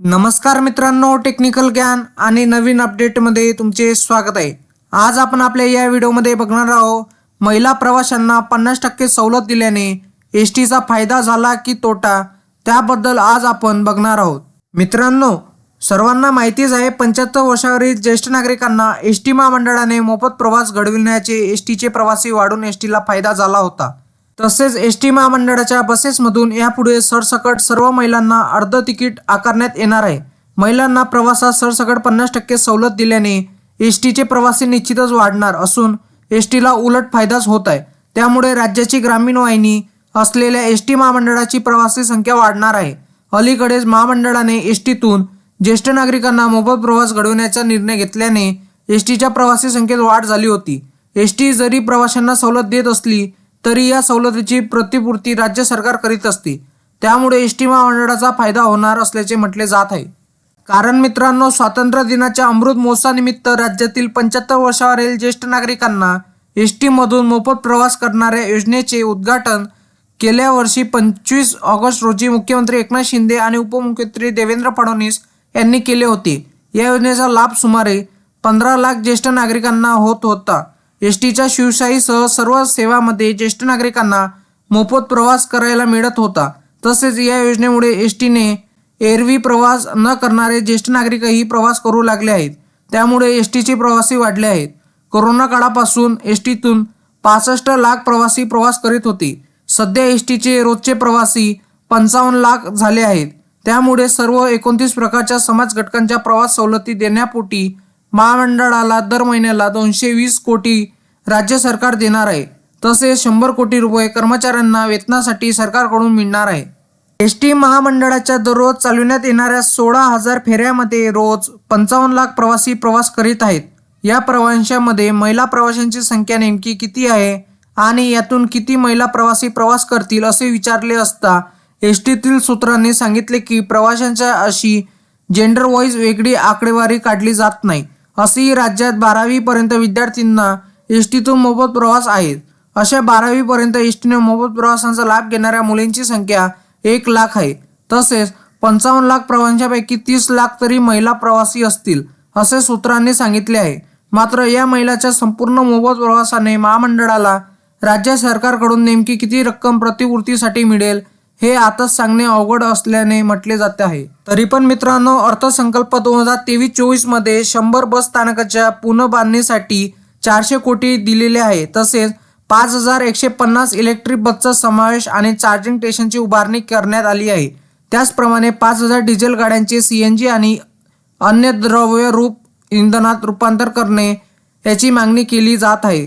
नमस्कार मित्रांनो टेक्निकल ज्ञान आणि नवीन अपडेटमध्ये तुमचे स्वागत आहे. आज आपण आपल्या या व्हिडिओमध्ये बघणार आहोत महिला प्रवाशांना पन्नास टक्के सवलत दिल्याने एस टीचा फायदा झाला की तोटा त्याबद्दल आज आपण बघणार आहोत. मित्रांनो सर्वांना माहितीच आहे पंच्याहत्तर वर्षावरील ज्येष्ठ नागरिकांना एस टी महामंडळाने मोफत प्रवास घडविण्याचे एस टीचे प्रवासी वाढून एस टीला फायदा झाला होता. तसेच एस टी महामंडळाच्या बसेसमधून यापुढे सरसकट सर्व महिलांना अर्ध तिकीट आकारण्यात येणार आहे. महिलांना प्रवासात सरसकट पन्नास टक्के सवलत दिल्याने एस टीचे प्रवासी निश्चितच वाढणार असून एस टीला उलट फायदाच होत आहे. त्यामुळे राज्याची ग्रामीण वाहिनी असलेल्या एस टी महामंडळाची प्रवासी संख्या वाढणार आहे. अलीकडेच महामंडळाने एस टीतून ज्येष्ठ नागरिकांना मोफत प्रवास घडवण्याचा निर्णय घेतल्याने एस टीच्या प्रवासी संख्येत वाढ झाली होती. एस टी जरी प्रवाशांना सवलत देत असली तरी या सवलतीची प्रतिपूर्ती राज्य सरकार करीत असते. त्यामुळे एस टी महामंडळाचा फायदा होणार असल्याचे म्हटले जात आहे. कारण मित्रांनो स्वातंत्र्य दिनाच्या अमृत महोत्सवानिमित्त राज्यातील पंच्याहत्तर वर्षावरील ज्येष्ठ नागरिकांना एस टीमधून मोफत प्रवास करणाऱ्या योजनेचे उद्घाटन गेल्या वर्षी पंचवीस ऑगस्ट रोजी मुख्यमंत्री एकनाथ शिंदे आणि उपमुख्यमंत्री देवेंद्र फडणवीस यांनी केले होते. या योजनेचा लाभ सुमारे पंधरा लाख ज्येष्ठ नागरिकांना होत होता. एस टीच्या शिवशाहीसह सर्व सेवामध्ये ज्येष्ठ नागरिकांना मोफत प्रवास करायला मिळत होता. तसेच या योजनेमुळे एस टीने एरवी प्रवास न करणारे ज्येष्ठ नागरिकही प्रवास करू लागले आहेत. त्यामुळे एस टीचे प्रवासी वाढले आहेत. कोरोना काळापासून एस टीतून पासष्ट लाख प्रवासी प्रवास करीत होते. सध्या एस टीचे रोजचे प्रवासी पंचावन्न लाख झाले आहेत. त्यामुळे सर्व एकोणतीस प्रकारच्या समाज घटकांच्या प्रवास सवलती देण्यापोटी महामंडळाला दर महिन्याला दोनशे वीस कोटी राज्य सरकार देणार आहे. तसेच शंभर कोटी रुपये कर्मचाऱ्यांना वेतनासाठी सरकारकडून मिळणार आहे. एस टी महामंडळाच्या दररोज चालविण्यात येणाऱ्या सोळा हजार फेऱ्यामध्ये रोज पंचावन्न लाख प्रवासी प्रवास करीत आहेत. या प्रवाशांमध्ये महिला प्रवाशांची संख्या नेमकी किती आहे आणि यातून किती महिला प्रवासी प्रवास करतील असे विचारले असता एस टीतील सूत्रांनी सांगितले की प्रवाशांच्या अशी जेंडर वाईज वेगळी आकडेवारी काढली जात नाही. असेही राज्यात बारावीपर्यंत विद्यार्थ्यांना एस टीतून मोफत प्रवास आहेत. अशा बारावीपर्यंत एस टीने मोफत प्रवासांचा लाभ घेणाऱ्या मुलींची संख्या एक लाख आहे. तसेच पंचावन्न लाख प्रवाशांपैकी तीस लाख तरी महिला प्रवासी असतील असे सूत्रांनी सांगितले आहे. मात्र या महिलाच्या संपूर्ण मोफत प्रवासाने महामंडळाला राज्य सरकारकडून नेमकी किती रक्कम प्रतिपूर्तीसाठी मिळेल हे आताच सांगणे अवघड असल्याने म्हटले जाते आहे. तरी पण मित्रांनो अर्थसंकल्प दोन हजार तेवीस चोवीसमध्ये शंभर बस स्थानकाच्या पुनर्बांधणीसाठी चारशे कोटी दिलेले आहे. तसेच पाच हजार एकशे पन्नास इलेक्ट्रिक बसचा समावेश आणि चार्जिंग स्टेशनची उभारणी करण्यात आली आहे. त्याचप्रमाणे पाच हजार डिझेल गाड्यांचे सी एन जी आणि अन्य द्रव्य रूप इंधनात रूपांतर करणे याची मागणी केली जात आहे.